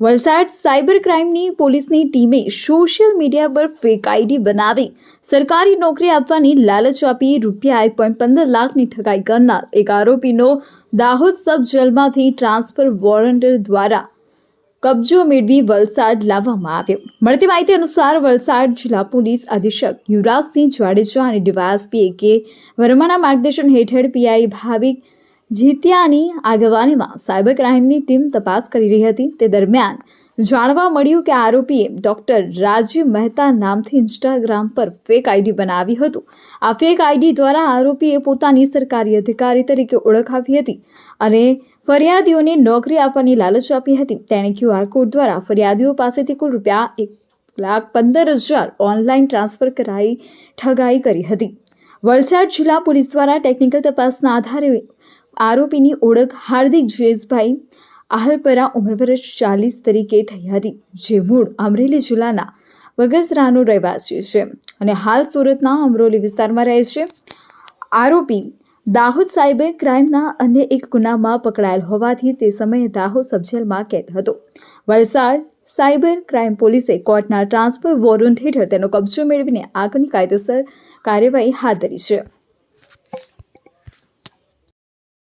Valsad cyber ક્રાઇમની પોલીસની ટીમે સોશિયલ મીડિયા પર ફેક આઈડી બનાવી. સરકારી નોકરી આપવાની લાલચ આપી રૂપિયા એક પોઈન્ટ પંદર લાખની ઠગાઈ કરનાર. એક આરોપીનો દાહોદ સબ જેલમાંથી ટ્રાન્સફર વોરંટ દ્વારા કબજો મેળવી વલસાડ લાવવામાં આવ્યો. મળતી માહિતી અનુસાર વલસાડ જિલ્લા પોલીસ અધિક્ષક યુવરાજસિંહ જાડેજા અને ડીવાયએસપી એ કે વર્માના માર્ગદર્શન હેઠળ પીઆઈ ભાવિક જીત્યાની આગેવાનીમાં સાયબર ક્રાઇમની ટીમ તપાસ કરી રહી હતી. તે દરમિયાન જાણવા મળ્યું કે આરોપીએ ડોક્ટર રાજીવ મહેતા નામથી ઇન્સ્ટાગ્રામ પર ફેક આઈડી બનાવી હતું. આ ફેક આઈડી દ્વારા આરોપીએ પોતાની સરકારી અધિકારી તરીકે ઓળખ આપી હતી અને ફરિયાદીઓને નોકરી આપવાની લાલચ આપી હતી. તેણે ક્યુઆર કોડ દ્વારા ફરિયાદીઓ પાસેથી કુલ રૂપિયા એક લાખ પંદર હજાર ઓનલાઈન ટ્રાન્સફર કરાઈ ઠગાઈ કરી હતી. વલસાડ જિલ્લા પોલીસ દ્વારા ટેકનિકલ તપાસના આધારે આરોપીની ઓળખ હાર્દિક જયેશભાઈ આહલપરા ઉંમર વર્ષ ચાલીસ તરીકે થઈ હતી, જે મૂળ અમરેલી જિલ્લાના વગસરાનો રહેવાસી છે અને હાલ સુરતના અમરોલી વિસ્તારમાં રહે છે. આરોપી દાહોદ સાયબર ક્રાઇમના અન્ય એક ગુનામાં પકડાયેલ હોવાથી તે સમયે દાહોદ સબજેલમાં કેદ હતો. વલસાડ સાયબર ક્રાઇમ પોલીસે કોર્ટના ટ્રાન્સફર વોરંટ હેઠળ તેનો કબજો મેળવીને આગળની કાયદેસર કાર્યવાહી હાથ ધરી છે.